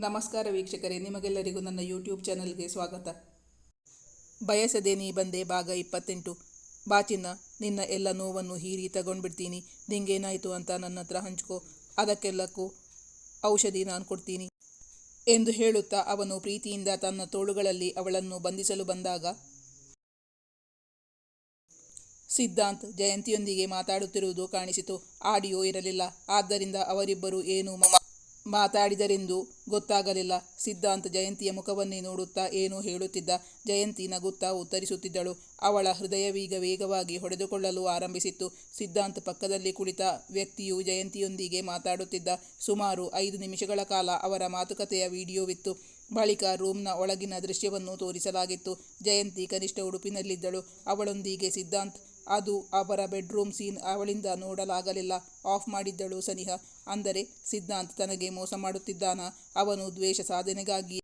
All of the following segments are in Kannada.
ನಮಸ್ಕಾರ ವೀಕ್ಷಕರೇ, ನಿಮಗೆಲ್ಲರಿಗೂ ನನ್ನ ಯೂಟ್ಯೂಬ್ ಚಾನಲ್ಗೆ ಸ್ವಾಗತ. ಬಯಸದೆ ನೀ ಬಂದೆ ಭಾಗ ಇಪ್ಪತ್ತೆಂಟು. ಬಾಚಿನ್ನ ನಿನ್ನ ಎಲ್ಲ ನೋವನ್ನು ಹೀರಿ ತಗೊಂಡ್ಬಿಡ್ತೀನಿ. ನಿಂಗೇನಾಯಿತು ಅಂತ ನನ್ನ ಹತ್ರ ಹಂಚ್ಕೋ. ಅದಕ್ಕೆಲ್ಲಕ್ಕೂ ಔಷಧಿ ನಾನು ಕೊಡ್ತೀನಿ ಎಂದು ಹೇಳುತ್ತಾ ಅವನು ಪ್ರೀತಿಯಿಂದ ತನ್ನ ತೋಳುಗಳಲ್ಲಿ ಅವಳನ್ನು ಬಂಧಿಸಲು ಬಂದಾಗ ಸಿದ್ಧಾಂತ್ ಜಯಂತಿಯೊಂದಿಗೆ ಮಾತಾಡುತ್ತಿರುವುದು ಕಾಣಿಸಿತು. ಆಡಿಯೋ ಇರಲಿಲ್ಲ. ಆದ್ದರಿಂದ ಅವರಿಬ್ಬರು ಏನು ಮ- ಮಾತಾಡಿದರೆಂದು ಗೊತ್ತಾಗಲಿಲ್ಲ. ಸಿದ್ಧಾಂತ ಜಯಂತಿಯ ಮುಖವನ್ನೇ ನೋಡುತ್ತಾ ಏನೋ ಹೇಳುತ್ತಿದ್ದ. ಜಯಂತಿ ನಗುತ್ತಾ ಉತ್ತರಿಸುತ್ತಿದ್ದಳು. ಅವಳ ಹೃದಯವೀಗ ವೇಗವಾಗಿ ಹೊಡೆದುಕೊಳ್ಳಲು ಆರಂಭಿಸಿತ್ತು. ಸಿದ್ಧಾಂತ ಪಕ್ಕದಲ್ಲಿ ಕುಳಿತ ವ್ಯಕ್ತಿಯು ಜಯಂತಿಯೊಂದಿಗೆ ಮಾತಾಡುತ್ತಿದ್ದ. ಸುಮಾರು ಐದು ನಿಮಿಷಗಳ ಕಾಲ ಅವರ ಮಾತುಕತೆಯ ವಿಡಿಯೋವಿತ್ತು. ಬಳಿಕ ರೂಮ್ನ ಒಳಗಿನ ದೃಶ್ಯವನ್ನು ತೋರಿಸಲಾಗಿತ್ತು. ಜಯಂತಿ ಕನಿಷ್ಠ ಉಡುಪಿನಲ್ಲಿದ್ದಳು. ಅವಳೊಂದಿಗೆ ಸಿದ್ಧಾಂತ್, ಅದು ಅವರ ಬೆಡ್ರೂಮ್ ಸೀನ್ ಅವಳಿಂದ ನೋಡಲಾಗಲಿಲ್ಲ. ಆಫ್ ಮಾಡಿದ್ದಳು ಸನಿಹ. ಅಂದರೆ ಸಿದ್ಧಾಂತ್ ತನಗೆ ಮೋಸ ಮಾಡುತ್ತಿದ್ದಾನ? ಅವನು ದ್ವೇಷ ಸಾಧನೆಗಾಗಿ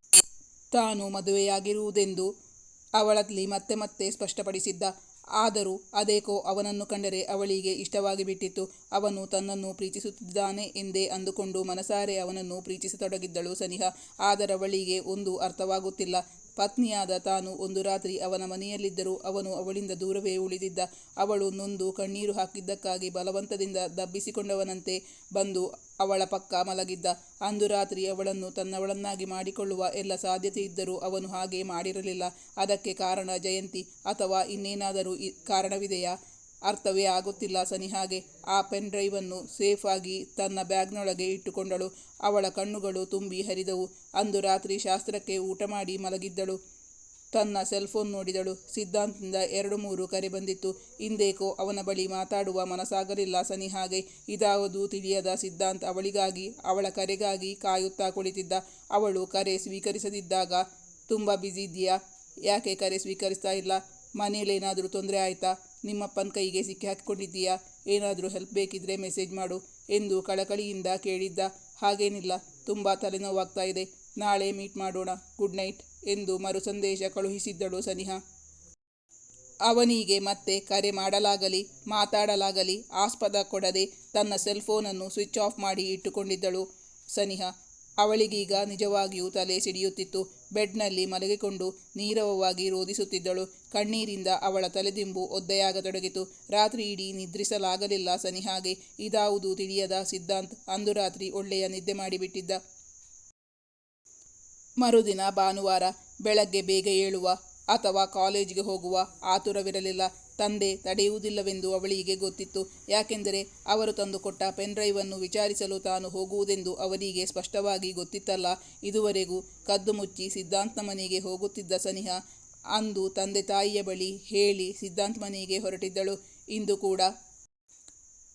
ತಾನು ಮದುವೆಯಾಗಿರುವುದೆಂದು ಅವಳಲ್ಲಿ ಮತ್ತೆ ಮತ್ತೆ ಸ್ಪಷ್ಟಪಡಿಸಿದ್ದ. ಆದರೂ ಅದೇಕೋ ಅವನನ್ನು ಕಂಡರೆ ಅವಳಿಗೆ ಇಷ್ಟವಾಗಿ ಬಿಟ್ಟಿತ್ತು. ಅವನು ತನ್ನನ್ನು ಪ್ರೀತಿಸುತ್ತಿದ್ದಾನೆ ಎಂದೇ ಅಂದುಕೊಂಡು ಮನಸಾರೆ ಅವನನ್ನು ಪ್ರೀತಿಸತೊಡಗಿದ್ದಳು ಸನಿಹ. ಆದರವಳಿಗೆ ಒಂದು ಅರ್ಥವಾಗುತ್ತಿಲ್ಲ. ಪತ್ನಿಯಾದ ತಾನು ಒಂದು ರಾತ್ರಿ ಅವನ ಮನೆಯಲ್ಲಿದ್ದರೂ ಅವನು ಅವಳಿಂದ ದೂರವೇ ಉಳಿದಿದ್ದ. ಅವಳು ನೊಂದು ಕಣ್ಣೀರು ಹಾಕಿದ್ದಕ್ಕಾಗಿ ಬಲವಂತದಿಂದ ದಬ್ಬಿಸಿಕೊಂಡವನಂತೆ ಬಂದು ಅವಳ ಪಕ್ಕ ಮಲಗಿದ್ದ. ಅಂದು ರಾತ್ರಿ ಅವಳನ್ನು ತನ್ನವಳನ್ನಾಗಿ ಮಾಡಿಕೊಳ್ಳುವ ಎಲ್ಲ ಸಾಧ್ಯತೆ ಇದ್ದರೂ ಅವನು ಹಾಗೆ ಮಾಡಿರಲಿಲ್ಲ. ಅದಕ್ಕೆ ಕಾರಣ ಜಯಂತಿ ಅಥವಾ ಇನ್ನೇನಾದರೂ ಕಾರಣವಿದೆಯಾ? ಅರ್ಥವೇ ಆಗುತ್ತಿಲ್ಲ ಸನಿಹಾಗೆ ಆ ಪೆನ್ ಡ್ರೈವನ್ನು ಸೇಫ್ ಆಗಿ ತನ್ನ ಬ್ಯಾಗ್ನೊಳಗೆ ಇಟ್ಟುಕೊಂಡಳು. ಅವಳ ಕಣ್ಣುಗಳು ತುಂಬಿ ಹರಿದವು. ಅಂದು ರಾತ್ರಿ ಶಾಸ್ತ್ರಕ್ಕೆ ಊಟ ಮಾಡಿ ಮಲಗಿದ್ದಳು. ತನ್ನ ಸೆಲ್ ಫೋನ್ ನೋಡಿದಳು. ಸಿದ್ಧಾಂತದಿಂದ ಎರಡು ಮೂರು ಕರೆ ಬಂದಿತ್ತು. ಇಂದೇಕೋ ಅವನ ಬಳಿ ಮಾತಾಡುವ ಮನಸ್ಸಾಗಲಿಲ್ಲ ಸನಿಹಾಗೆ ಇದಾವುದು ತಿಳಿಯದ ಸಿದ್ಧಾಂತ್ ಅವಳಿಗಾಗಿ, ಅವಳ ಕರೆಗಾಗಿ ಕಾಯುತ್ತಾ ಕುಳಿತಿದ್ದ. ಅವಳು ಕರೆ ಸ್ವೀಕರಿಸದಿದ್ದಾಗ, ತುಂಬ ಬ್ಯುಸಿ ಇದೆಯಾ ಯಾಕೆ ಕರೆ ಸ್ವೀಕರಿಸ್ತಾ ಇಲ್ಲ? ಮನೆಯಲ್ಲೇನಾದರೂ ತೊಂದರೆ ಆಯಿತಾ? ನಿಮ್ಮಪ್ಪನ ಕೈಗೆ ಸಿಕ್ಕಿ ಹಾಕಿಕೊಂಡಿದ್ದೀಯಾ? ಏನಾದರೂ ಹೆಲ್ಪ್ ಬೇಕಿದ್ರೆ ಮೆಸೇಜ್ ಮಾಡು ಎಂದು ಕಳಕಳಿಯಿಂದ ಕೇಳಿದ್ದ. ಹಾಗೇನಿಲ್ಲ, ತುಂಬ ತಲೆನೋವಾಗ್ತಾ ಇದೆ. ನಾಳೆ ಮೀಟ್ ಮಾಡೋಣ ಗುಡ್ ನೈಟ್ ಎಂದು ಮರು ಸಂದೇಶ ಕಳುಹಿಸಿದ್ದಳು ಸನಿಹ. ಅವನಿಗೆ ಮತ್ತೆ ಕರೆ ಮಾಡಲಾಗಲಿ, ಮಾತಾಡಲಾಗಲಿ ಆಸ್ಪದ ಕೊಡದೆ ತನ್ನ ಸೆಲ್ ಫೋನನ್ನು ಸ್ವಿಚ್ ಆಫ್ ಮಾಡಿ ಇಟ್ಟುಕೊಂಡಿದ್ದಳು ಸನಿಹ. ಅವಳಿಗೀಗ ನಿಜವಾಗಿಯೂ ತಲೆ ಸಿಡಿಯುತ್ತಿತ್ತು. ಬೆಡ್ನಲ್ಲಿ ಮಲಗಿಕೊಂಡು ನೀರವವಾಗಿ ರೋಧಿಸುತ್ತಿದ್ದಳು ಕಣ್ಣೀರಿಂದ ಅವಳ ತಲೆದಿಂಬು ಒದ್ದೆಯಾಗತೊಡಗಿತು. ರಾತ್ರಿ ಇಡೀ ನಿದ್ರಿಸಲಾಗಲಿಲ್ಲ ಸನಿಹಾಗೆ. ಇದಾವುದು ತಿಳಿಯದ ಸಿದ್ಧಾಂತ್ ಅಂದು ರಾತ್ರಿ ಒಳ್ಳೆಯ ನಿದ್ದೆ ಮಾಡಿಬಿಟ್ಟಿದ್ದ. ಮರುದಿನ ಭಾನುವಾರ ಬೆಳಗ್ಗೆ ಬೇಗ ಏಳುವ ಅಥವಾ ಕಾಲೇಜಿಗೆ ಹೋಗುವ ಆತುರವಿರಲಿಲ್ಲ. ತಂದೆ ತಡೆಯುವುದಿಲ್ಲವೆಂದು ಅವಳಿಗೆ ಗೊತ್ತಿತ್ತು. ಯಾಕೆಂದರೆ ಅವರು ತಂದುಕೊಟ್ಟ ಪೆನ್ ಡ್ರೈವನ್ನು ವಿಚಾರಿಸಲು ತಾನು ಹೋಗುವುದೆಂದು ಅವರಿಗೆ ಸ್ಪಷ್ಟವಾಗಿ ಗೊತ್ತಿತ್ತಲ್ಲ. ಇದುವರೆಗೂ ಕದ್ದು ಮುಚ್ಚಿ ಸಿದ್ಧಾಂತ್ನ ಮನೆಗೆ ಹೋಗುತ್ತಿದ್ದ ಸನಿಹ ಅಂದು ತಂದೆ ತಾಯಿಯ ಬಳಿ ಹೇಳಿ ಸಿದ್ಧಾಂತ್ ಮನೆಗೆ ಹೊರಟಿದ್ದಳು. ಇಂದು ಕೂಡ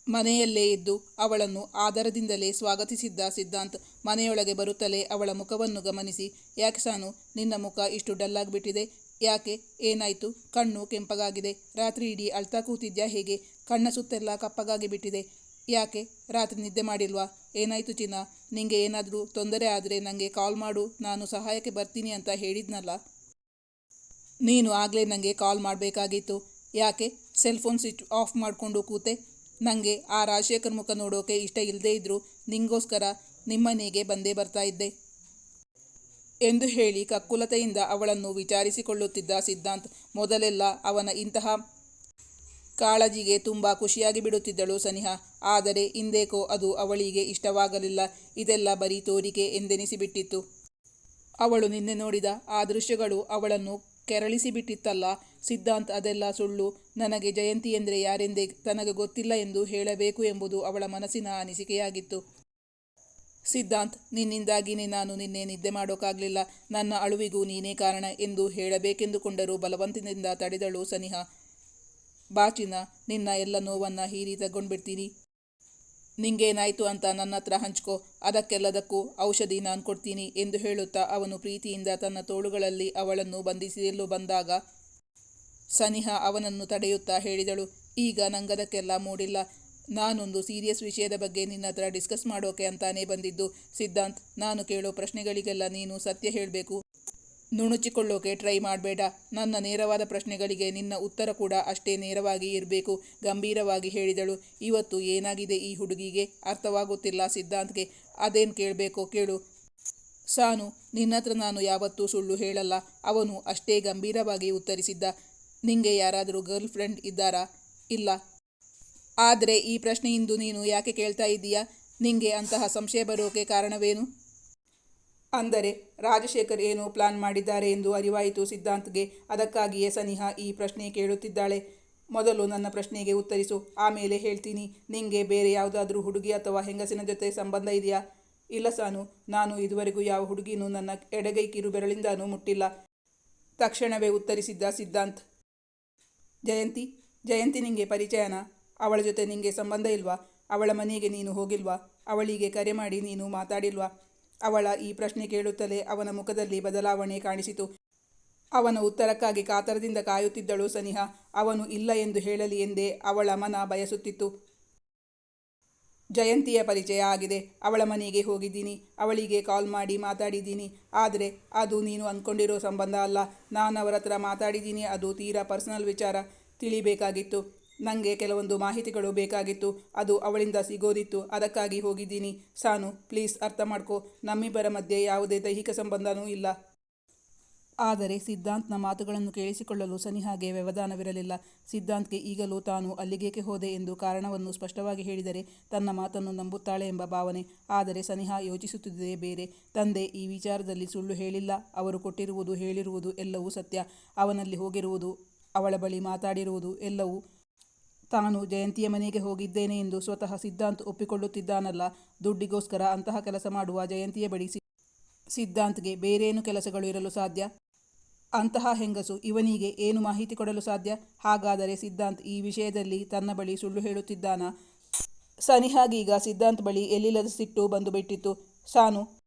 ಮನೆಯಲ್ಲೇ ಇದ್ದು ಅವಳನ್ನು ಆದರದಿಂದಲೇ ಸ್ವಾಗತಿಸಿದ್ದ ಸಿದ್ಧಾಂತ್ ಮನೆಯೊಳಗೆ ಬರುತ್ತಲೇ ಅವಳ ಮುಖವನ್ನು ಗಮನಿಸಿ, ಯಾಕೆ ಸಾನು, ನಿನ್ನ ಮುಖ ಇಷ್ಟು ಡಲ್ಲಾಗಿಬಿಟ್ಟಿದೆ. ಯಾಕೆ? ಏನಾಯಿತು? ಕಣ್ಣು ಕೆಂಪಗಾಗಿದೆ. ರಾತ್ರಿ ಇಡೀ ಅಳ್ತಾ ಕೂತಿದ್ಯಾ ಹೇಗೆ? ಕಣ್ಣ ಸುತ್ತೆಲ್ಲ ಕಪ್ಪಗಾಗಿ ಬಿಟ್ಟಿದೆ. ಯಾಕೆ? ರಾತ್ರಿ ನಿದ್ದೆ ಮಾಡಿಲ್ವಾ? ಏನಾಯಿತು ಚಿನ್ನ? ನಿಂಗೆ ಏನಾದರೂ ತೊಂದರೆ ಆದರೆ ನನಗೆ ಕಾಲ್ ಮಾಡು. ನಾನು ಸಹಾಯಕ್ಕೆ ಬರ್ತೀನಿ ಅಂತ ಹೇಳಿದ್ನಲ್ಲ. ನೀನು ಆಗಲೇ ನನಗೆ ಕಾಲ್ ಮಾಡಬೇಕಾಗಿತ್ತು. ಯಾಕೆ? ಸೆಲ್ ಫೋನ್ ಸ್ವಿಚ್ ಆಫ್ ಮಾಡಿಕೊಂಡು ಕೂತೆ. ನನಗೆ ಆ ರಾಜಶೇಖರ್ ಮುಖ ನೋಡೋಕೆ ಇಷ್ಟ ಇಲ್ಲದೇ ಇದ್ದರೂ ನಿಂಗೋಸ್ಕರ ನಿಮ್ಮನೆಗೆ ಬಂದೇ ಬರ್ತಾ ಇದ್ದೆ. ಎಂದು ಹೇಳಿ ಕಕ್ಕುಲತೆಯಿಂದ ಅವಳನ್ನು ವಿಚಾರಿಸಿಕೊಳ್ಳುತ್ತಿದ್ದ ಸಿದ್ಧಾಂತ್, ಮೊದಲೆಲ್ಲ ಅವನ ಇಂತಹ ಕಾಳಜಿಗೆ ತುಂಬ ಖುಷಿಯಾಗಿ ಬಿಡುತ್ತಿದ್ದಳು ಸನಿಹ. ಆದರೆ ಇಂದೇಕೋ ಅದು ಅವಳಿಗೆ ಇಷ್ಟವಾಗಲಿಲ್ಲ. ಇದೆಲ್ಲ ಬರೀ ತೋರಿಕೆ ಎಂದೆನಿಸಿಬಿಟ್ಟಿತ್ತು. ಅವಳು ನಿನ್ನೆ ನೋಡಿದ ಆ ದೃಶ್ಯಗಳು ಅವಳನ್ನು ಕೆರಳಿಸಿಬಿಟ್ಟಿತ್ತಲ್ಲ. ಸಿದ್ಧಾಂತ್, ಅದೆಲ್ಲ ಸುಳ್ಳು. ನನಗೆ ಜಯಂತಿ ಎಂದರೆ ಯಾರೆಂದೇ ತನಗೆ ಗೊತ್ತಿಲ್ಲ ಎಂದು ಹೇಳಬೇಕು ಎಂಬುದು ಅವಳ ಮನಸ್ಸಿನ ಅನಿಸಿಕೆಯಾಗಿತ್ತು. ಸಿದ್ಧಾಂತ್, ನಿನ್ನಿಂದಾಗಿನೇ ನಾನು ನಿನ್ನೆ ನಿದ್ದೆ ಮಾಡೋಕ್ಕಾಗಲಿಲ್ಲ ನನ್ನ ಅಳುವಿಗೂ ನೀನೇ ಕಾರಣ ಎಂದು ಹೇಳಬೇಕೆಂದುಕೊಂಡರೂ ಬಲವಂತದಿಂದ ತಡೆದಳು ಸನಿಹ. ಬಾಚಿನ ನಿನ್ನ ಎಲ್ಲ ನೋವನ್ನು ಹೀರಿ ತಗೊಂಡ್ಬಿಡ್ತೀನಿ. ನಿಂಗೇನಾಯ್ತು ಅಂತ ನನ್ನ ಹತ್ರ ಹಂಚ್ಕೋ. ಅದಕ್ಕೆಲ್ಲದಕ್ಕೂ ಔಷಧಿ ನಾನು ಕೊಡ್ತೀನಿ ಎಂದು ಹೇಳುತ್ತಾ ಅವನು ಪ್ರೀತಿಯಿಂದ ತನ್ನ ತೋಳುಗಳಲ್ಲಿ ಅವಳನ್ನು ಬಂಧಿಸಲು ಬಂದಾಗ ಸನಿಹ ಅವನನ್ನು ತಡೆಯುತ್ತಾ ಹೇಳಿದಳು. ಈಗ ನಂಗದಕ್ಕೆಲ್ಲ ಮೂಡಿಲ್ಲ. ನಾನೊಂದು ಸೀರಿಯಸ್ ವಿಷಯದ ಬಗ್ಗೆ ನಿನ್ನ ಹತ್ರ ಡಿಸ್ಕಸ್ ಮಾಡೋಕೆ ಅಂತಾನೇ ಬಂದಿದ್ದು. ಸಿದ್ಧಾಂತ್, ನಾನು ಕೇಳೋ ಪ್ರಶ್ನೆಗಳಿಗೆಲ್ಲ ನೀನು ಸತ್ಯ ಹೇಳಬೇಕು. ನುಣುಚಿಕೊಳ್ಳೋಕೆ ಟ್ರೈ ಮಾಡಬೇಡ. ನನ್ನ ನೇರವಾದ ಪ್ರಶ್ನೆಗಳಿಗೆ ನಿನ್ನ ಉತ್ತರ ಕೂಡ ಅಷ್ಟೇ ನೇರವಾಗಿ ಇರಬೇಕು, ಗಂಭೀರವಾಗಿ ಹೇಳಿದಳು. ಇವತ್ತು ಏನಾಗಿದೆ ಈ ಹುಡುಗಿಗೆ? ಅರ್ಥವಾಗುತ್ತಿಲ್ಲ ಸಿದ್ಧಾಂತ್ಗೆ. ಅದೇನು ಕೇಳಬೇಕೋ ಕೇಳು. ಸಾನು ನಿನ್ನತ್ರ ನಾನು ಯಾವತ್ತೂ ಸುಳ್ಳು ಹೇಳಲ್ಲ. ಅವನು ಅಷ್ಟೇ ಗಂಭೀರವಾಗಿ ಉತ್ತರಿಸಿದ್ದ. ನಿಂಗೆ ಯಾರಾದರೂ ಗರ್ಲ್ ಫ್ರೆಂಡ್ ಇದ್ದಾರಾ? ಇಲ್ಲ. ಆದರೆ ಈ ಪ್ರಶ್ನೆ ಇಂದು ನೀನು ಯಾಕೆ ಕೇಳ್ತಾ ಇದ್ದೀಯಾ? ನಿಂಗೆ ಅಂತಹ ಸಂಶಯ ಬರೋಕೆ ಕಾರಣವೇನು? ಅಂದರೆ ರಾಜಶೇಖರ್ ಏನು ಪ್ಲಾನ್ ಮಾಡಿದ್ದಾರೆ ಎಂದು ಅರಿವಾಯಿತು ಸಿದ್ಧಾಂತ್ಗೆ. ಅದಕ್ಕಾಗಿಯೇ ಸನಿಹಾ ಈ ಪ್ರಶ್ನೆ ಕೇಳುತ್ತಿದ್ದಾಳೆ. ಮೊದಲು ನನ್ನ ಪ್ರಶ್ನೆಗೆ ಉತ್ತರಿಸು. ಆಮೇಲೆ ಹೇಳ್ತೀನಿ. ನಿಂಗೆ ಬೇರೆ ಯಾವುದಾದ್ರೂ ಹುಡುಗಿ ಅಥವಾ ಹೆಂಗಸಿನ ಜೊತೆ ಸಂಬಂಧ ಇದೆಯಾ? ಇಲ್ಲ ಸಾನು. ನಾನು ಇದುವರೆಗೂ ಯಾವ ಹುಡುಗಿನೂ ನನ್ನ ಎಡಗೈ ಕಿರು ಬೆರಳಿಂದನೂ ಮುಟ್ಟಿಲ್ಲ. ತಕ್ಷಣವೇ ಉತ್ತರಿಸಿದ್ದ ಸಿದ್ಧಾಂತ್. ಜಯಂತಿ? ಜಯಂತಿ ನಿಂಗೆ ಪರಿಚಯನಾ? ಅವಳ ಜೊತೆ ನಿಂಗೆ ಸಂಬಂಧ ಇಲ್ವಾ? ಅವಳ ಮನೆಗೆ ನೀನು ಹೋಗಿಲ್ವಾ? ಅವಳಿಗೆ ಕರೆ ಮಾಡಿ ನೀನು ಮಾತಾಡಿಲ್ವಾ? ಅವಳ ಈ ಪ್ರಶ್ನೆ ಕೇಳುತ್ತಲೇ ಅವನ ಮುಖದಲ್ಲಿ ಬದಲಾವಣೆ ಕಾಣಿಸಿತು. ಅವನ ಉತ್ತರಕ್ಕಾಗಿ ಕಾತರದಿಂದ ಕಾಯುತ್ತಿದ್ದಳು ಸನಿಹಾ. ಅವನು ಇಲ್ಲ ಎಂದು ಹೇಳಲಿ ಎಂದೇ ಅವಳ ಮನ ಬಯಸುತ್ತಿತ್ತು. ಜಯಂತಿಯ ಪರಿಚಯ ಆಗಿದೆ. ಅವಳ ಮನೆಗೆ ಹೋಗಿದ್ದೀನಿ. ಅವಳಿಗೆ ಕಾಲ್ ಮಾಡಿ ಮಾತಾಡಿದ್ದೀನಿ. ಆದರೆ ಅದು ನೀನು ಅಂದ್ಕೊಂಡಿರೋ ಸಂಬಂಧ ಅಲ್ಲ. ನಾನು ಅವರ ಹತ್ರ ಅದು ತೀರಾ ಪರ್ಸನಲ್ ವಿಚಾರ. ತಿಳಿಬೇಕಾಗಿತ್ತು. ನನಗೆ ಕೆಲವೊಂದು ಮಾಹಿತಿಗಳು ಬೇಕಾಗಿತ್ತು. ಅದು ಅವಳಿಂದ ಸಿಗೋದಿತ್ತು. ಅದಕ್ಕಾಗಿ ಹೋಗಿದ್ದೀನಿ. ಸಾನು, ಪ್ಲೀಸ್ ಅರ್ಥ ಮಾಡ್ಕೋ. ನಮ್ಮಿಬ್ಬರ ಮಧ್ಯೆ ಯಾವುದೇ ದೈಹಿಕ ಸಂಬಂಧನೂ ಇಲ್ಲ. ಆದರೆ ಸಿದ್ಧಾಂತ್ನ ಮಾತುಗಳನ್ನು ಕೇಳಿಸಿಕೊಳ್ಳಲು ಸನಿಹಾಗೆ ವ್ಯವಧಾನವಿರಲಿಲ್ಲ. ಸಿದ್ಧಾಂತ್ಗೆ ಈಗಲೂ ತಾನು ಅಲ್ಲಿಗೇಕೆ ಹೋದೆ ಎಂದು ಕಾರಣವನ್ನು ಸ್ಪಷ್ಟವಾಗಿ ಹೇಳಿದರೆ ತನ್ನ ಮಾತನ್ನು ನಂಬುತ್ತಾಳೆ ಎಂಬ ಭಾವನೆ. ಆದರೆ ಸನಿಹಾ ಯೋಚಿಸುತ್ತಿದ್ದೇ ಬೇರೆ. ತಂದೆ ಈ ವಿಚಾರದಲ್ಲಿ ಸುಳ್ಳು ಹೇಳಿಲ್ಲ. ಅವರು ಕೊಟ್ಟಿರುವುದು ಹೇಳಿರುವುದು ಎಲ್ಲವೂ ಸತ್ಯ. ಅವನಲ್ಲಿ ಹೋಗಿರುವುದು ಅವಳ ಬಳಿ ಮಾತಾಡಿರುವುದು ಎಲ್ಲವೂ ತಾನು ಜಯಂತಿಯ ಮನೆಗೆ ಹೋಗಿದ್ದೇನೆ ಎಂದು ಸ್ವತಃ ಸಿದ್ಧಾಂತ್ ಒಪ್ಪಿಕೊಳ್ಳುತ್ತಿದ್ದಾನಲ್ಲ, ದುಡ್ಡಿಗೋಸ್ಕರ ಅಂತಹ ಕೆಲಸ ಮಾಡುವ ಜಯಂತಿಯ ಬಳಿ ಸಿದ್ಧಾಂತ್ಗೆ ಬೇರೇನು ಕೆಲಸಗಳು ಇರಲು ಸಾಧ್ಯ? ಅಂತಹ ಹೆಂಗಸು ಇವನಿಗೆ ಏನು ಮಾಹಿತಿ ಕೊಡಲು ಸಾಧ್ಯ? ಹಾಗಾದರೆ ಸಿದ್ಧಾಂತ್ ಈ ವಿಷಯದಲ್ಲಿ ತನ್ನ ಬಳಿ ಸುಳ್ಳು ಹೇಳುತ್ತಿದ್ದಾನ? ಸನಿಹಾಗೀಗ ಸಿದ್ಧಾಂತ್ ಬಳಿ ಎಲ್ಲಿಲ್ಲದ ಸಿಟ್ಟು ಬಂದು ಬಿಟ್ಟಿತ್ತು ಸಾನು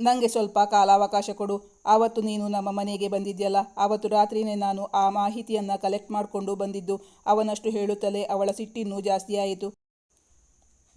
ನನಗೆ ಸ್ವಲ್ಪ ಕಾಲಾವಕಾಶ ಕೊಡು. ಆವತ್ತು ನೀನು ನಮ್ಮ ಮನೆಗೆ ಬಂದಿದ್ಯಲ್ಲ? ಆವತ್ತು ರಾತ್ರಿನೇ ನಾನು ಆ ಮಾಹಿತಿಯನ್ನು ಕಲೆಕ್ಟ್ ಮಾಡಿಕೊಂಡು ಬಂದಿದ್ದು. ಅವನಷ್ಟು ಹೇಳುತ್ತಲೇ ಅವಳ ಸಿಟ್ಟಿನ್ನೂ ಜಾಸ್ತಿಯಾಯಿತು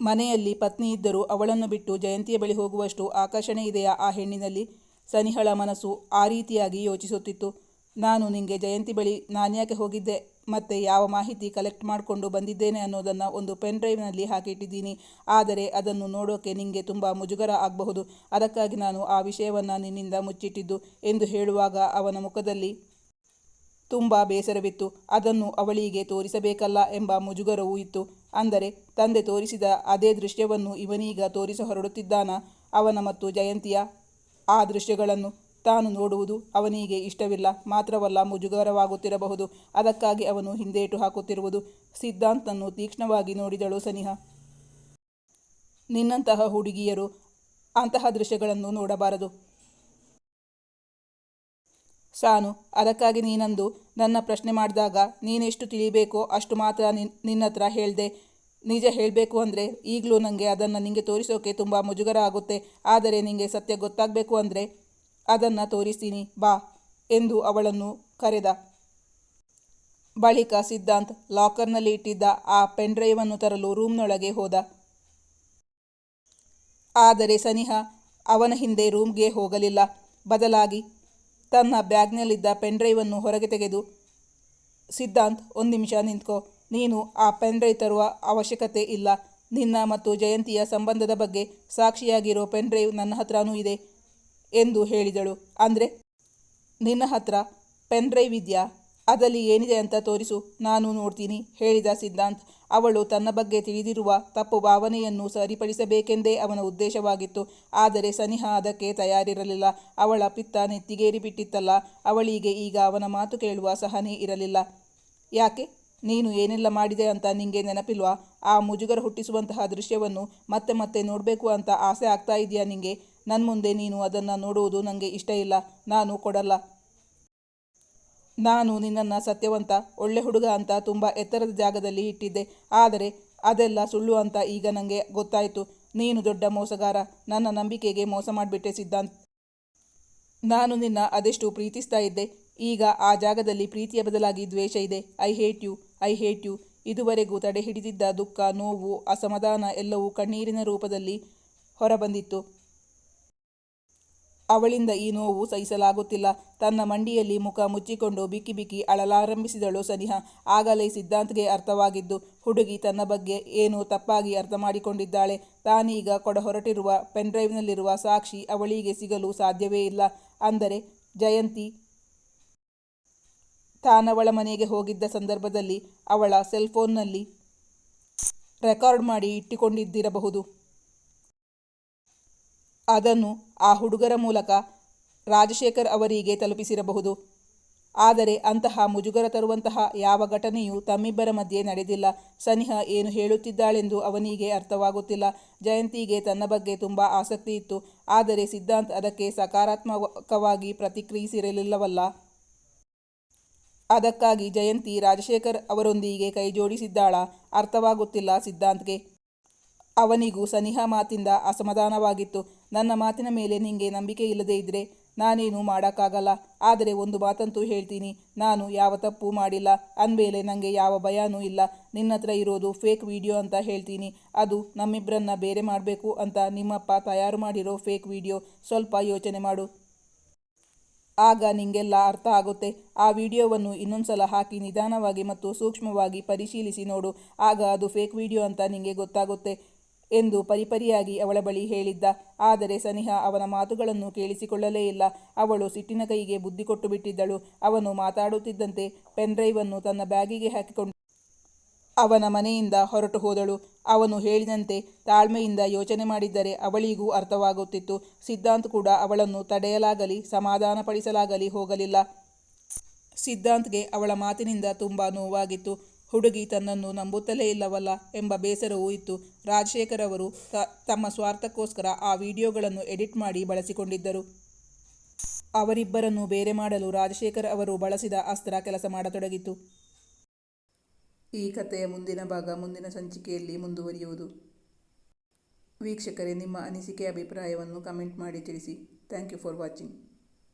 ಮನೆಯಲ್ಲಿ ಪತ್ನಿ ಇದ್ದರೂ ಅವಳನ್ನು ಬಿಟ್ಟು ಜಯಂತಿಯ ಬಳಿ ಹೋಗುವಷ್ಟು ಆಕರ್ಷಣೆ ಇದೆಯಾ ಆ ಹೆಣ್ಣಿನಲ್ಲಿ? ಸನಿಹಳ ಮನಸ್ಸು ಆ ರೀತಿಯಾಗಿ ಯೋಚಿಸುತ್ತಿತ್ತು. ನಾನು ನಿಂಗೆ ಜಯಂತಿ ಬಳಿ ನಾನ್ಯಾಕೆ ಹೋಗಿದ್ದೆ. ಮತ್ತೆ ಯಾವ ಮಾಹಿತಿ ಕಲೆಕ್ಟ್ ಮಾಡಿಕೊಂಡು ಬಂದಿದ್ದೇನೆ ಅನ್ನೋದನ್ನು ಒಂದು ಪೆನ್ ಡ್ರೈವ್ನಲ್ಲಿ ಹಾಕಿಟ್ಟಿದ್ದೀನಿ. ಆದರೆ ಅದನ್ನು ನೋಡೋಕೆ ನಿಮಗೆ ತುಂಬ ಮುಜುಗರ ಆಗಬಹುದು. ಅದಕ್ಕಾಗಿ ನಾನು ಆ ವಿಷಯವನ್ನು ನಿನ್ನಿಂದ ಮುಚ್ಚಿಟ್ಟಿದ್ದು ಎಂದು ಹೇಳುವಾಗ ಅವನ ಮುಖದಲ್ಲಿ ತುಂಬ ಬೇಸರವಿತ್ತು. ಅದನ್ನು ಅವಳಿಗೆ ತೋರಿಸಬೇಕಲ್ಲ ಎಂಬ ಮುಜುಗರವೂ ಇತ್ತು. ಅಂದರೆ ತಂದೆ ತೋರಿಸಿದ ಅದೇ ದೃಶ್ಯವನ್ನು ಇವನೀಗ ತೋರಿಸ ಹೊರಡುತ್ತಿದ್ದಾನ ಅವನ ಮತ್ತು ಜಯಂತಿಯ ಆ ದೃಶ್ಯಗಳನ್ನು ತಾನು ನೋಡುವುದು ಅವನಿಗೆ ಇಷ್ಟವಿಲ್ಲ, ಮಾತ್ರವಲ್ಲ ಮುಜುಗರವಾಗುತ್ತಿರಬಹುದು. ಅದಕ್ಕಾಗಿ ಅವನು ಹಿಂದೇಟು ಹಾಕುತ್ತಿರುವುದು. ಸಿದ್ಧಾಂತನ್ನು ತೀಕ್ಷ್ಣವಾಗಿ ನೋಡಿದಳು ಸನಿಹ. ನಿನ್ನಂತಹ ಹುಡುಗಿಯರು ಅಂತಹ ದೃಶ್ಯಗಳನ್ನು ನೋಡಬಾರದು. ಸಾನು, ಅದಕ್ಕಾಗಿ ನೀನಂದು ನನ್ನ ಪ್ರಶ್ನೆ ಮಾಡಿದಾಗ ನೀನೆಷ್ಟು ತಿಳಿಬೇಕೋ ಅಷ್ಟು ಮಾತ್ರ ನಿನ್ ನಿನ್ನತ್ರ ಹೇಳಿದೆ. ನಿಜ ಹೇಳಬೇಕು ಅಂದರೆ ಈಗಲೂ ನನಗೆ ಅದನ್ನು ನಿಂಗೆ ತೋರಿಸೋಕೆ ತುಂಬ ಮುಜುಗರ ಆಗುತ್ತೆ. ಆದರೆ ನಿಂಗೆ ಸತ್ಯ ಗೊತ್ತಾಗಬೇಕು ಅಂದರೆ ಅದನ್ನು ತೋರಿಸ್ತೀನಿ, ಬಾ ಎಂದು ಅವಳನ್ನು ಕರೆದ. ಬಳಿಕ ಸಿದ್ಧಾಂತ್ ಲಾಕರ್ನಲ್ಲಿ ಇಟ್ಟಿದ್ದ ಆ ಪೆನ್ ಡ್ರೈವನ್ನು ತರಲು ರೂಮ್ನೊಳಗೆ ಹೋದ. ಆದರೆ ಸನಿಹ ಅವನ ಹಿಂದೆ ರೂಮ್ಗೆ ಹೋಗಲಿಲ್ಲ. ಬದಲಾಗಿ ತನ್ನ ಬ್ಯಾಗ್ನಲ್ಲಿದ್ದ ಪೆನ್ ಡ್ರೈವನ್ನು ಹೊರಗೆ ತೆಗೆದು, ಸಿದ್ಧಾಂತ್, ಒಂದು ನಿಮಿಷ ನಿಂತ್ಕೋ. ನೀನು ಆ ಪೆನ್ ಡ್ರೈವ್ ತರುವ ಅವಶ್ಯಕತೆ ಇಲ್ಲ. ನಿನ್ನ ಮತ್ತು ಜಯಂತಿಯ ಸಂಬಂಧದ ಬಗ್ಗೆ ಸಾಕ್ಷಿಯಾಗಿರೋ ಪೆನ್ ಡ್ರೈವ್ ನನ್ನ ಹತ್ರನೂ ಇದೆ. ಎಂದು ಹೇಳಿದಳು. ಅಂದರೆ? ನಿನ್ನ ಹತ್ರ ಪೆನ್ ಡ್ರೈವ್ ಇದೆಯಾ? ಅದರಲ್ಲಿ ಏನಿದೆ ಅಂತ ತೋರಿಸು. ನಾನು ನೋಡ್ತೀನಿ, ಹೇಳಿದ ಸಿದ್ಧಾಂತ್. ಅವಳು ತನ್ನ ಬಗ್ಗೆ ತಿಳಿದಿರುವ ತಪ್ಪು ಭಾವನೆಯನ್ನು ಸರಿಪಡಿಸಬೇಕೆಂದೇ ಅವನ ಉದ್ದೇಶವಾಗಿತ್ತು. ಆದರೆ ಸನಿಹ ಅದಕ್ಕೆ ತಯಾರಿರಲಿಲ್ಲ. ಅವಳ ಪಿತ್ತ ನೆತ್ತಿಗೇರಿ ಬಿಟ್ಟಿತ್ತಲ್ಲ ಅವಳಿಗೆ ಈಗ ಅವನ ಮಾತು ಕೇಳುವ ಸಹನೆ ಇರಲಿಲ್ಲ. ಯಾಕೆ? ನೀನು ಏನೆಲ್ಲ ಮಾಡಿದೆ ಅಂತ ನಿಂಗೆ ನೆನಪಿಲ್ವಾ? ಆ ಮುಜುಗರ ಹುಟ್ಟಿಸುವಂತಹ ದೃಶ್ಯವನ್ನು ಮತ್ತೆ ಮತ್ತೆ ನೋಡಬೇಕು ಅಂತ ಆಸೆ ಆಗ್ತಾ ಇದೆಯಾ ನಿಂಗೆ? ನನ್ನ ಮುಂದೆ ನೀನು ಅದನ್ನು ನೋಡುವುದು ನನಗೆ ಇಷ್ಟ ಇಲ್ಲ. ನಾನು ಕೊಡಲ್ಲ. ನಾನು ನಿನ್ನನ್ನು ಸತ್ಯವಂತ, ಒಳ್ಳೆ ಹುಡುಗ ಅಂತ ತುಂಬ ಎತ್ತರದ ಜಾಗದಲ್ಲಿ ಇಟ್ಟಿದ್ದೆ. ಆದರೆ ಅದೆಲ್ಲ ಸುಳ್ಳು ಅಂತ ಈಗ ನನಗೆ ಗೊತ್ತಾಯಿತು. ನೀನು ದೊಡ್ಡ ಮೋಸಗಾರ. ನನ್ನ ನಂಬಿಕೆಗೆ ಮೋಸ ಮಾಡಿಬಿಟ್ಟೆ ಸಿದ್ಧಾಂತ್. ನಾನು ನಿನ್ನ ಅದೆಷ್ಟು ಪ್ರೀತಿಸ್ತಾ ಇದ್ದೆ. ಈಗ ಆ ಜಾಗದಲ್ಲಿ ಪ್ರೀತಿಯ ಬದಲಾಗಿ ದ್ವೇಷ ಇದೆ. I hate you I hate you ಇದುವರೆಗೂ ತಡೆ ಹಿಡಿದಿದ್ದ ದುಃಖ, ನೋವು, ಅಸಮಾಧಾನ ಎಲ್ಲವೂ ಕಣ್ಣೀರಿನ ರೂಪದಲ್ಲಿ ಹೊರಬಂದಿತ್ತು. ಅವಳಿಂದ ಈ ನೋವು ಸಹಿಸಲಾಗುತ್ತಿಲ್ಲ. ತನ್ನ ಮಂಡಿಯಲ್ಲಿ ಮುಖ ಮುಚ್ಚಿಕೊಂಡು ಬಿಕ್ಕಿ ಬಿಕ್ಕಿ ಅಳಲಾರಂಭಿಸಿದಳು ಸನಿಹ. ಆಗಲೇ ಸಿದ್ಧಾಂತ್ಗೆ ಅರ್ಥವಾಗಿದ್ದು, ಹುಡುಗಿ ತನ್ನ ಬಗ್ಗೆ ಏನು ತಪ್ಪಾಗಿ ಅರ್ಥ ಮಾಡಿಕೊಂಡಿದ್ದಾಳೆ ತಾನೀಗ ಕೊಡ ಹೊರಟಿರುವ ಪೆನ್ಡ್ರೈವ್ನಲ್ಲಿರುವ ಸಾಕ್ಷಿ ಅವಳಿಗೆ ಸಿಗಲು ಸಾಧ್ಯವೇ ಇಲ್ಲ. ಅಂದರೆ, ಜಯಂತಿ ತಾನವಳ ಮನೆಗೆ ಹೋಗಿದ್ದ ಸಂದರ್ಭದಲ್ಲಿ ಅವಳ ಸೆಲ್ಫೋನ್ನಲ್ಲಿ ರೆಕಾರ್ಡ್ ಮಾಡಿ ಇಟ್ಟುಕೊಂಡಿದ್ದಿರಬಹುದು. ಅದನ್ನು ಆ ಹುಡುಗರ ಮೂಲಕ ರಾಜಶೇಖರ್ ಅವರಿಗೆ ತಲುಪಿಸಿರಬಹುದು. ಆದರೆ ಅಂತಹ ಮುಜುಗರ ತರುವಂತಹ ಯಾವ ಘಟನೆಯೂ ತಮ್ಮಿಬ್ಬರ ಮಧ್ಯೆ ನಡೆದಿಲ್ಲ. ಸನಿಹ ಏನು ಹೇಳುತ್ತಿದ್ದಾಳೆಂದು ಅವನಿಗೆ ಅರ್ಥವಾಗುತ್ತಿಲ್ಲ. ಜಯಂತಿಗೆ ತನ್ನ ಬಗ್ಗೆ ತುಂಬ ಆಸಕ್ತಿ ಇತ್ತು. ಆದರೆ ಸಿದ್ಧಾಂತ್ ಅದಕ್ಕೆ ಸಕಾರಾತ್ಮಕವಾಗಿ ಪ್ರತಿಕ್ರಿಯಿಸಿರಲಿಲ್ಲವಲ್ಲ. ಅದಕ್ಕಾಗಿ ಜಯಂತಿ ರಾಜಶೇಖರ್ ಅವರೊಂದಿಗೆ ಕೈಜೋಡಿಸಿದ್ದಾಳ ಅರ್ಥವಾಗುತ್ತಿಲ್ಲ ಸಿದ್ಧಾಂತ್ಗೆ. ಅವನಿಗೂ ಸನಿಹ ಮಾತಿಂದ ಅಸಮಾಧಾನವಾಗಿತ್ತು. ನನ್ನ ಮಾತಿನ ಮೇಲೆ ನಿಂಗೆ ನಂಬಿಕೆ ಇಲ್ಲದೇ ಇದ್ದರೆ ನಾನೇನು ಮಾಡೋಕ್ಕಾಗಲ್ಲ. ಆದರೆ ಒಂದು ಮಾತಂತೂ ಹೇಳ್ತೀನಿ. ನಾನು ಯಾವ ತಪ್ಪು ಮಾಡಿಲ್ಲ. ಅಂದಮೇಲೆ ನನಗೆ ಯಾವ ಭಯನೂ ಇಲ್ಲ. ನಿನ್ನ ಹತ್ರ ಇರೋದು ಫೇಕ್ ವಿಡಿಯೋ ಅಂತ ಹೇಳ್ತೀನಿ. ಅದು ನಮ್ಮಿಬ್ಬರನ್ನ ಬೇರೆ ಮಾಡಬೇಕು ಅಂತ ನಿಮ್ಮಪ್ಪ ತಯಾರು ಮಾಡಿರೋ ಫೇಕ್ ವಿಡಿಯೋ. ಸ್ವಲ್ಪ ಯೋಚನೆ ಮಾಡು. ಆಗ ನಿಂಗೆಲ್ಲ ಅರ್ಥ ಆಗುತ್ತೆ. ಆ ವಿಡಿಯೋವನ್ನು ಇನ್ನೊಂದ್ಸಲ ಹಾಕಿ ನಿಧಾನವಾಗಿ ಮತ್ತು ಸೂಕ್ಷ್ಮವಾಗಿ ಪರಿಶೀಲಿಸಿ ನೋಡು. ಆಗ ಅದು ಫೇಕ್ ವಿಡಿಯೋ ಅಂತ ನಿಮಗೆ ಗೊತ್ತಾಗುತ್ತೆ. ಎಂದು ಪರಿಪರಿಯಾಗಿ ಅವಳ ಬಳಿ ಹೇಳಿದ್ದ. ಆದರೆ ಸನಿಹ ಅವನ ಮಾತುಗಳನ್ನು ಕೇಳಿಸಿಕೊಳ್ಳಲೇ ಇಲ್ಲ. ಅವಳು ಸಿಟ್ಟಿನ ಕೈಗೆ ಬುದ್ಧಿ ಕೊಟ್ಟು ಬಿಟ್ಟಿದ್ದಳು. ಅವನು ಮಾತಾಡುತ್ತಿದ್ದಂತೆ ಪೆನ್ಡ್ರೈವನ್ನು ತನ್ನ ಬ್ಯಾಗಿಗೆ ಹಾಕಿಕೊಂಡು ಅವನ ಮನೆಯಿಂದ ಹೊರಟು ಹೋದಳು. ಅವನು ಹೇಳಿದಂತೆ ತಾಳ್ಮೆಯಿಂದ ಯೋಚನೆ ಮಾಡಿದ್ದರೆ ಅವಳಿಗೂ ಅರ್ಥವಾಗುತ್ತಿತ್ತು. ಸಿದ್ಧಾಂತ್ ಕೂಡ ಅವಳನ್ನು ತಡೆಯಲಾಗಲಿ, ಸಮಾಧಾನಪಡಿಸಲಾಗಲಿ ಹೋಗಲಿಲ್ಲ. ಸಿದ್ಧಾಂತ್ಗೆ ಅವಳ ಮಾತಿನಿಂದ ತುಂಬ ನೋವಾಗಿತ್ತು. ಹುಡುಗಿ ತನ್ನನ್ನು ನಂಬುತ್ತಲೇ ಇಲ್ಲವಲ್ಲ ಎಂಬ ಬೇಸರವೂ ಇತ್ತು. ರಾಜಶೇಖರ್ ಅವರು ತಮ್ಮ ಸ್ವಾರ್ಥಕ್ಕೋಸ್ಕರ ಆ ವಿಡಿಯೋಗಳನ್ನು ಎಡಿಟ್ ಮಾಡಿ ಬಳಸಿಕೊಂಡಿದ್ದರು. ಅವರಿಬ್ಬರನ್ನು ಬೇರೆ ಮಾಡಲು ರಾಜಶೇಖರ್ ಅವರು ಬಳಸಿದ ಅಸ್ತ್ರ ಕೆಲಸ ಮಾಡತೊಡಗಿತು ಈ ಕಥೆಯ ಮುಂದಿನ ಭಾಗ ಮುಂದಿನ ಸಂಚಿಕೆಯಲ್ಲಿ ಮುಂದುವರಿಯುವುದು. ವೀಕ್ಷಕರೇ, ನಿಮ್ಮ ಅನಿಸಿಕೆ, ಅಭಿಪ್ರಾಯವನ್ನು ಕಮೆಂಟ್ ಮಾಡಿ ತಿಳಿಸಿ. Thank you for watching.